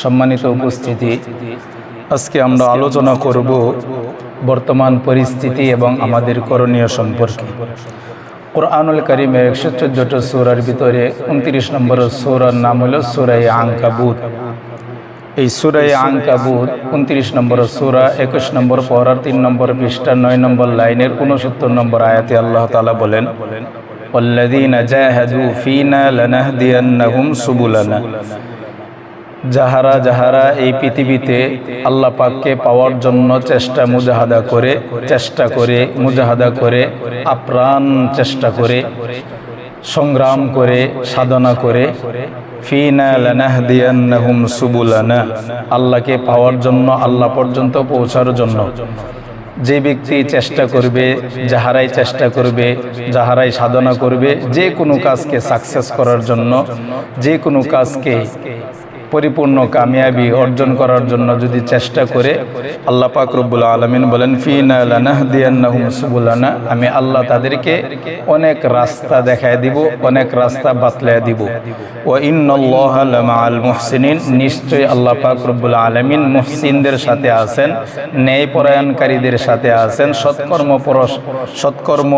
সম্মানিত উপস্থিতি আজকে আমরা আলোচনা করব বর্তমান পরিস্থিতি এবং আমাদের করণীয় সম্পর্কে কোরআনুল করিমের একশো চোদ্দটা সুরার ভিতরে উনত্রিশ নম্বর সুরার নাম হলো সুরাই আঙ্কাবুত এই সুরাই আঙ্কাবুত উনত্রিশ নম্বর সুরা একুশ নম্বর পড়ার তিন নম্বর পৃষ্ঠা নয় নম্বর লাইনের উনসত্তর নম্বর আয়াতে আল্লাহ তালা বলেন والذين جاهدوا فينا لنهدينهم سبلنا যাহারা যাহারা এই পৃথিবীতে আল্লাহ পাককে পাওয়ার জন্য চেষ্টা মুজাহাদা করে, চেষ্টা করে, মুজাহাদা করে, আপ্রাণ চেষ্টা করে, সংগ্রাম করে, সাধনা করে আল্লাহকে পাওয়ার জন্য, আল্লাহ পর্যন্ত পৌঁছার জন্য। যে ব্যক্তি চেষ্টা করবে, যাহারাই চেষ্টা করবে, যাহারাই সাধনা করবে, যে কোনো কাজকে সাকসেস করার জন্য, যে কোনো কাজকে পরিপূর্ণ কামিয়াবি অর্জন করার জন্য যদি চেষ্টা করে, আল্লাহ পাক রব্বুল আলমিন বলেন, ফিনা লানাহদিয়ান্নাহুম সুবুলানা আমি আল্লাহ তাদেরকে অনেক রাস্তা দেখায় দিব, অনেক রাস্তা বাতলায় দিব। ও লামাআল মুহসিনিন নিশ্চয়ই আল্লাহ পাক রব্বুল আলমিন মুহসিনদের সাথে আছেন ন্যায় পরায়ণকারীদের সাথে আছেন, সৎকর্ম পরশ, সৎকর্ম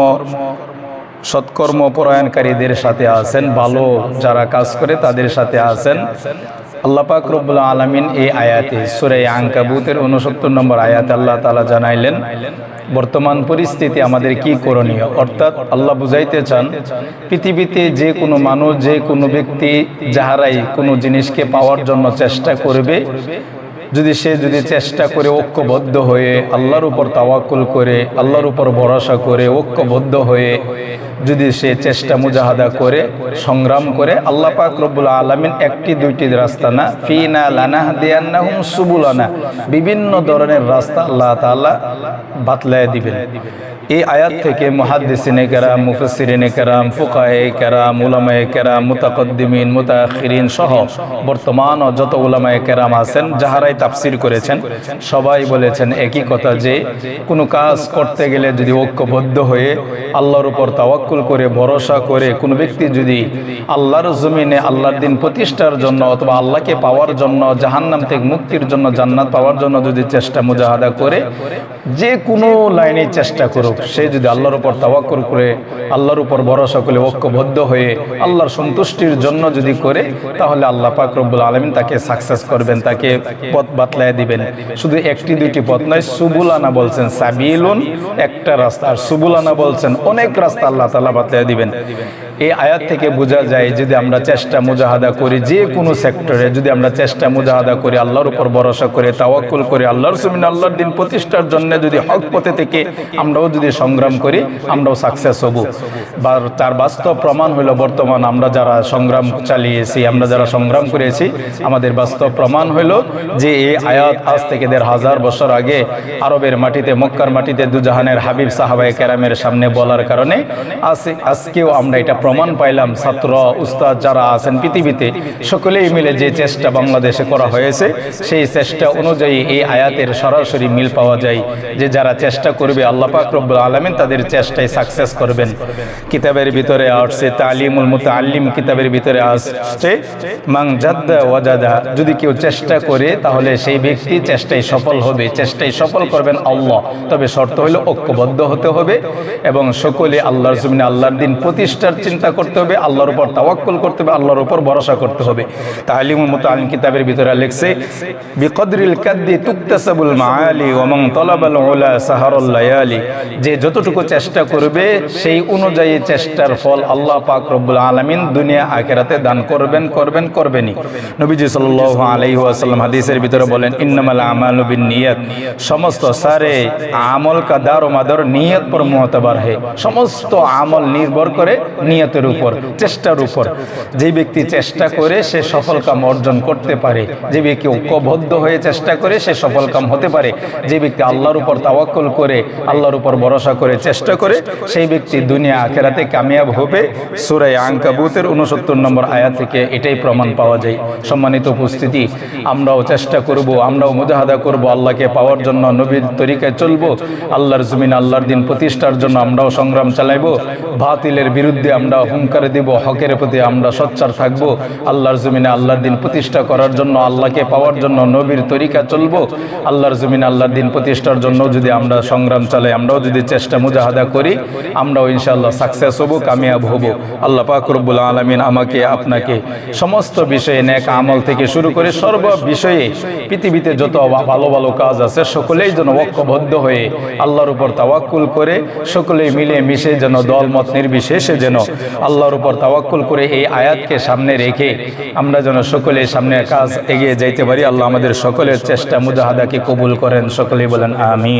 সৎকর্ম পরায়ণকারীদের সাথে আছেন, ভালো যারা কাজ করে তাদের সাথে আছেন। আল্লাহ পাক রব্বুল আলমিন এই আয়াতে সুরে আঙ্কাবুতের উনসত্তর নম্বর আয়াত আল্লাহ তালা জানাইলেন, বর্তমান পরিস্থিতি আমাদের কি করণীয়? অর্থাৎ আল্লাহ বুঝাইতে চান, পৃথিবীতে যে কোনো মানুষ, যে কোনো ব্যক্তি যাহারাই কোনো জিনিসকে পাওয়ার জন্য চেষ্টা করবে যদি সে যদি চেষ্টা করে ঐক্যবদ্ধ হয়ে আল্লাহর উপর তাওয়াক্কুল করে আল্লাহর উপর ভরসা করে ঐক্যবদ্ধ হয়ে যদি সে চেষ্টা মুজাহাদা করে সংগ্রাম করে আল্লাহ পাক রব্বুল আলমিন একটি দুইটি রাস্তা না ফিনা লানা দিয়ান্না হুম সুবুলানা। বিভিন্ন ধরনের রাস্তা আল্লাহ তাআলা বাতলায় দিবেন। এই আয়াত থেকে মুহাদ্দিসিনে কেরাম মুফসিরিনে কেরাম ফুকায়ে কেরাম উলামায়ে কেরাম মুতাকদ্দিমিন মুতাখিরিন সহ বর্তমান ও যত উলামায়ে কেরাম আছেন যাহারাই তাফসির করেছেন। সবাই বলেছেন একই কথা যে, কোনো কাজ করতে গেলে যদি ঐক্যবদ্ধ হয়ে আল্লাহর উপর তাওয়াক্কুল করে, ভরসা করে, কোনো ব্যক্তি যদি আল্লাহর জমিনে আল্লাহর দিন প্রতিষ্ঠার জন্য অথবা আল্লাহকে পাওয়ার জন্য, জাহান্নাম থেকে মুক্তির জন্য, জান্নাত পাওয়ার জন্য যদি চেষ্টা মুজাহাদা করে, যে কোনো লাইনে চেষ্টা করুক, সে যদি আল্লাহর উপর তাওয়াক্কুল করে, আল্লাহর উপর ভরসা করে, ঐক্যবদ্ধ হয়ে আল্লাহর সন্তুষ্টির জন্য যদি করে, তাহলে আল্লাহ পাক রব্বুল আলমিন তাকে সাকসেস করবেন, তাকে পথ বাতলায় দিবেন। শুধু একটি দুটি পথ নয়, সুবুলানা বলছেন সাবিলুন, একটা রাস্তা। আর সুবুলানা বলছেন, অনেক রাস্তা আল্লাহ তালা বাতলায় দিবেন। এই আয়াত থেকে বোঝা যায় যদি আমরা চেষ্টা মুজাহাদা করি যে কোনো সেক্টরে, যদি আমরা চেষ্টা মুজাহাদা করি, আল্লাহর উপর ভরসা করে, তাওয়াক্কুল করে, আল্লাহর সুমিন আল্লাহর দিন প্রতিষ্ঠার জন্য যদি হক পথে থেকে আমরাও যদি সংগ্রাম করি, আমরাও সাকসেস হব। বা তার বাস্তব প্রমাণ হলো বর্তমান আমরা যারা সংগ্রাম চালিয়েছি, আমরা যারা সংগ্রাম করেছি, আমাদের বাস্তব প্রমাণ হলো যে এই আয়াত আজ থেকে দেড় হাজার বছর আগে আরবের মাটিতে, মক্কার মাটিতে দুজাহানের হাবিব সাহাবাই কেরামের সামনে বলার কারণে আজ, আজকেও আমরা এটা প্রমাণ পাইলাম, ছাত্র, উস্তাদ যারা আছেন পৃথিবীতে, সকলেই মিলে যে চেষ্টা বাংলাদেশে করা হয়েছে, সেই চেষ্টা অনুযায়ী এই আয়াতের সরাসরি মিল পাওয়া যায়। যে যারা চেষ্টা করবে, আল্লাহ রব্বুল আলমিন তাদের চেষ্টায় সাকসেস করবেন। কিতাবের ভিতরে আসছে, তালিমুল মুতাআল্লিম কিতাবের ভিতরে আসছে মাং জাদ্দা ওয়াজাদা যদি কেউ চেষ্টা করে, তাহলে সেই ব্যক্তি চেষ্টায় সফল হবে, চেষ্টায় সফল করবেন আল্লাহ। তবে শর্ত হলো ঐক্যবদ্ধ হতে হবে এবং সকলে আল্লাহর জমিনে আল্লাহর দিন প্রতিষ্ঠার চিন্তা করতে হবে, আল্লাহর উপর তাওয়াক্কুল করতে হবে, আল্লাহর উপর ভরসা করতে হবে। তালিমুল মুতাআল্লিম কিতাবের ভিতরে লিখছে, বিকদরিল কাদ্দি তুকতাসাবুল মাআলি ওয়া মান তালাবাল উলা সাহারুল লায়ালি। যে যতটুকু চেষ্টা করবে, সেই অনুযায়ী চেষ্টার ফল আল্লাহ পাক রব্বুল আলামিন দুনিয়া আখিরাতে দান করবেন করবেন, করবেনই। নবীজি সাল্লাল্লাহু আলাইহি ওয়াসাল্লাম হাদিসের ভিতরে বলেন, ইন্নামাল আমালু বিন্নিয়াত। সমস্ত সারে আমল কা দার ও মাদার নিয়ত পর মুতাবার হে। সমস্ত আমল নির্ভর করে নিয়তের উপর, চেষ্টার উপর। যে ব্যক্তি চেষ্টা করে সে সফল কাম অর্জন করতে পারে। যে ব্যক্তি ঐক্যবদ্ধ হয়ে চেষ্টা করে সে সফল কাম হতে পারে। যে ব্যক্তি আল্লাহর উপর তাওয়াক্কুল করে, আল্লাহর উপর ভরসা করে চেষ্টা করে, সেই ব্যক্তি দুনিয়া আখেরাতে কামিয়াব হবে। সুরাই আঙ্কাবুতের উনসত্তর নম্বর আয়াত থেকে এটাই প্রমাণ পাওয়া যায়। সম্মানিত উপস্থিতি, আমরাও চেষ্টা করব, আমরাও মুজাহাদা করব, আল্লাহকে পাওয়ার জন্য, নবীর তরিকায় চলবো। আল্লাহর জমিন, আল্লাহর দিন প্রতিষ্ঠার জন্য আমরাও সংগ্রাম চালাইব। বাতিলের বিরুদ্ধে আমরা আমরা হুঙ্কার দিব, হকের প্রতি আমরা সচ্চার থাকব। আল্লাহর জমিনে আল্লাহর দিন প্রতিষ্ঠা করার জন্য আল্লাহকে পাওয়ার জন্য নবীর তরিকা চলব। আল্লাহর জমিনে আল্লাহর দিন প্রতিষ্ঠার জন্য যদি আমরা সংগ্রাম চালাই, আমরাও যদি চেষ্টা মুজাহাদা করি, আমরাও ইনশাআল্লাহ সাকসেস হব, কামিয়াব হব। আল্লাহ পাক আলমিন আমাকে, আপনাকে সমস্ত বিষয়ে নেক আমল থেকে শুরু করে সর্ব বিষয়ে পৃথিবীতে যত ভালো ভালো কাজ আছে, সকলেই যেন ঐক্যবদ্ধ হয়ে আল্লাহর উপর তাওয়াক্কুল করে, সকলেই মিলে মিশে যেন দলমত নির্বিশেষে যেন আল্লাহর উপর তাওয়াক্কুল করে এই আয়াতকে সামনে রেখে আমরা যেন সকলে সামনে কাজ এগিয়ে যাইতে পারি। আল্লাহ আমাদের সকলের চেষ্টা, মুজাহাদাকে কবুল করেন। সকলেই বলেন, আমিন।